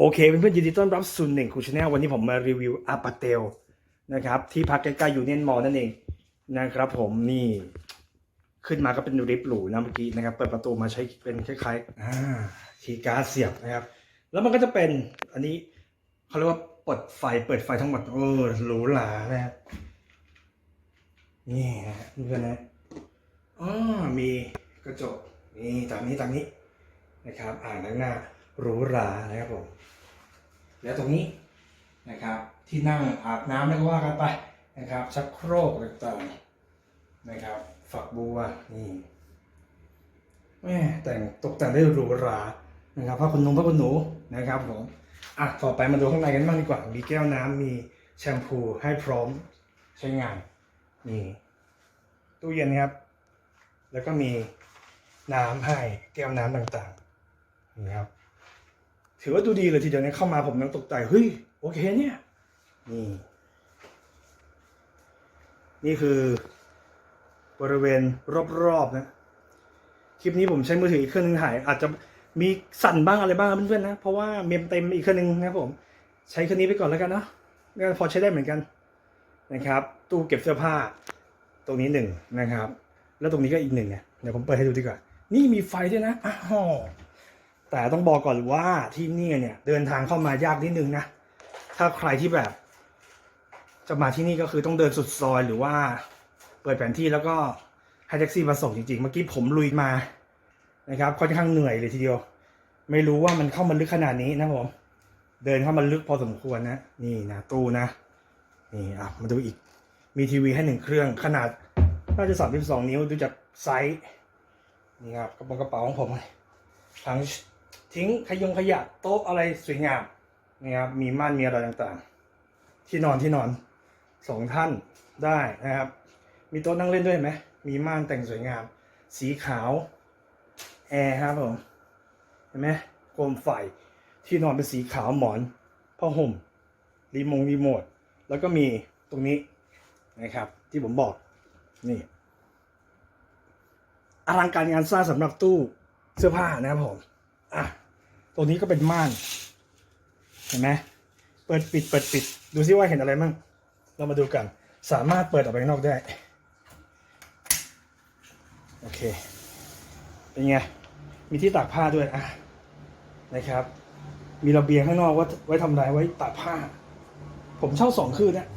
โอเคเพื่อนๆยินดีต้อนรับสู่หนึ่งคูชแนลวันนี้ผมมารีวิวอาปาเตลนะครับที่พักใกล้ๆยูเนียนมอลนั่นเองนะครับผมนี่ขึ้นมาก็เป็นริบหรูนะเมื่อกี้นะครับเปิดประตูมาใช้เป็นคล้ายๆอ่าคีย์การ์ดเสียบนะครับ แล้วมันก็จะเป็นอันนี้เขาเรียกว่าเปิดไฟเปิดไฟทั้งหมดโอ้หรูหรานะครับนี่นะเพื่อนนะอ๋อมีกระจกนี่ตามนี้ตามนี้นะครับ อ่างล้างหน้า หรูหรานะครับผมแล้วตรงนี้นะครับ ที่นั่งอาบน้ำแล้วก็ว่ากันไปนะครับ ชักโครกต่างๆนะครับ ฝักบัวนี่แม่แต่งตกแต่งได้หรูหรานะครับผ้าขนหนุ่มผ้าขนหนูนะครับผมอะต่อไปมาดูข้างในกันบ้างดีกว่า มีแก้วน้ำมีแชมพูให้พร้อมใช้งานนี่ตู้เย็นครับ แล้วก็มีน้ำให้แก้วน้ำต่างๆนี่ครับ ถือว่าดูดีเลยทีเดียวเนี่ยเข้ามาผมยังตกใจเฮ้ยโอเคเนี่ยนี่นี่คือบริเวณรอบๆนะ คลิปนี้ผมใช้มือถืออีกเครื่องนึงถ่าย อาจจะมีสั่นบ้างอะไรบ้างนเพื่อนๆนะ เพราะว่าเมมเต็มอีกเครื่องนึงนะผม ใช้เครื่องนี้ไปก่อนแล้วกันเนาะก็พอใช้ได้เหมือนกันนะครับ ตู้เก็บเสื้อผ้า ตรงนี้หนึ่งนะครับ แล้วตรงนี้ก็อีกหนึ่งเนี่ยเดี๋ยวผมเปิดให้ดูดีกว่า นี่มีไฟด้วยนะอ้าว แต่ต้องบอกก่อนว่าที่นี่เนี่ย เดินทางเข้ามายากนิดนึงนะ ถ้าใครที่แบบ จะมาที่นี่ก็คือต้องเดินสุดซอยหรือว่า เปิดแผนที่แล้วก็ให้แท็กซี่มาส่งจริงๆ เมื่อกี้ผมลุยมานะครับค่อนข้างเหนื่อยเลยทีเดียว ไม่รู้ว่ามันเข้ามาลึกขนาดนี้นะผม เดินเข้ามาลึกพอสมควรนะ นี่นะตู้นะ นี่อะมาดูอีก มีทีวีให้หนึ่งเครื่องขนาดน่าจะสามสิบสองนิ้วดูจากไซส์นี่ครับกระเป๋ากระเป๋าของผมทั้ง ทิ้งขยงขยะโต๊ะอะไรสวยงามนี่ครับมีม่านมีอะไรต่างๆ ที่นอนที่นอนสองท่านได้นะครับ มีโต๊ะนั่งเล่นด้วยไหมมีม่านแต่งสวยงาม สีขาวแอร์ครับผมเห็นไหมโคมไฟที่นอนเป็นสีขาวหมอนผ้าห่มรีโมงรีโมทแล้วก็มีตรงนี้นะครับ ที่ผมบอกนี่อลังการงานสร้างสำหรับตู้เสื้อผ้านะครับผม อะตรงนี้ก็เป็นม่าน เห็นไหมเปิดปิดเปิดปิด ดูซิว่าเห็นอะไรมั่งเรามาดูกัน สามารถเปิดออกไปนอกได้ โอเค เป็นไง มีที่ตากผ้าด้วยอะนะครับ มีระเบียงข้างนอกไว่าไว้ทำไรไว้ตากผ้า ผมเช่าสองคืนนะ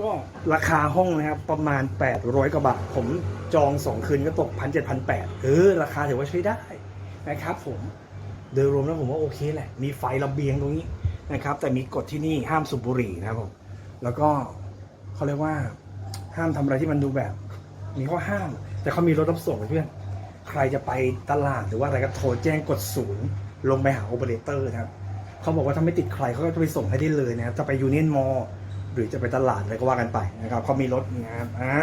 ก็ราคาห้องนะครับ ประมาณ 800กว่าบาท ผมจองสองคืนก็ตกพันเจ็ดพันแปดเออ ราคาถือว่าใช้ได้ นะครับผมโดยรวมแล้วผมว่าโอเคแหละ มีไฟระเบียงตรงนี้นะครับ แต่มีกฎที่นี่ห้ามสูบบุหรี่นะครับผมแล้วก็เขาเรียกว่าห้ามทำอะไรที่มันดูแบบ มีข้อห้าม แต่เขามีรถรับส่งเพื่อนใครจะไปตลาดหรือว่าอะไรก็โทรแจ้งกดศูนย์ลงไปหาโอเปอเรเตอร์นะครับเขาบอกว่าถ้าไม่ติดใครเขาก็จะไปส่งให้ได้เลยนะครับจะไปยูเนียนมอลหรือจะไปตลาดอะไรก็ว่ากันไปนะครับเขามีรถนะครับอ่า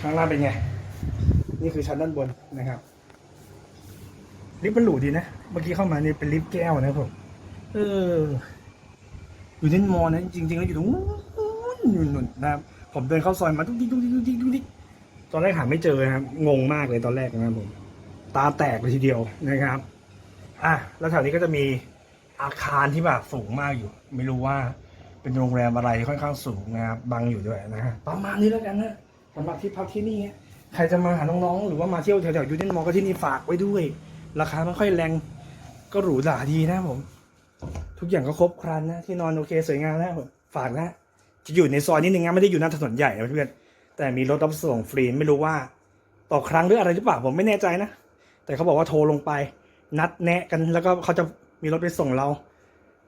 ข้างล่างเป็นไง นี่คือชั้นด้านบนนะครับ ลิฟต์มันหรูดีนะ เมื่อกี้เข้ามาเนี่ยเป็นลิฟต์แก้วนะครับผมเออ อยู่ที่มอนะจริงๆแล้วอยู่ตรงนู้นอยู่นู่นนะครับผมเดินเข้าซอยมาทุกทีทุกทีทุกทีทุกทีตอนแรกหาไม่เจอนะครับ งงมากเลยตอนแรกนะครับผม ตาแตกเลยทีเดียวนะครับ อะแล้วแถวนี้ก็จะมีอาคารที่แบบสูงมากอยู่ ไม่รู้ว่าเป็นโรงแรมอะไรค่อนข้างสูงนะครับบังอยู่ด้วยนะฮะประมาณนี้แล้วกันนะสำหรับที่พักที่นี่ฮะใครจะมาหาน้องๆ หรือว่ามาเที่ยวแถวๆยูเนียนมอลก็ที่นี่ฝากไว้ด้วย ราคาไม่ค่อยแรง ก็หรูหราดีนะผม ทุกอย่างก็ครบครันนะ ที่นอนโอเคสวยงามนะผมฝากนะจะอยู่ในซอยนิดนึงนะไม่ได้อยู่หน้าถนนใหญ่นะเพื่อนแต่มีรถรับส่งฟรีไม่รู้ว่า ต่อครั้งหรืออะไรหรือเปล่าผมไม่แน่ใจนะ แต่เขาบอกว่าโทรลงไป นัดแนะกันแล้วก็เขาจะมีรถไปส่งเรา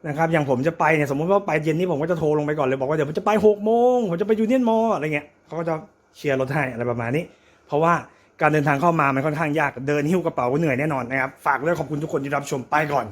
นะครับอย่างผมจะไปเนี่ยสมมติว่าไปเย็นนี้ผมก็จะโทรลงไปก่อนเลยบอกว่าเดี๋ยวผมจะไปหกโมงผมจะไปยูเนียนมอลอะไรเงี้ยเขาก็จะเชียร์รถให้อะไรประมาณนี้ เพราะว่า การเดินทางเข้ามามันค่อนข้างยากเดินหิ้วกระเป๋าเหนื่อยแน่นอนนะครับ ฝากด้วยขอบคุณทุกคนที่รับชมไปก่อน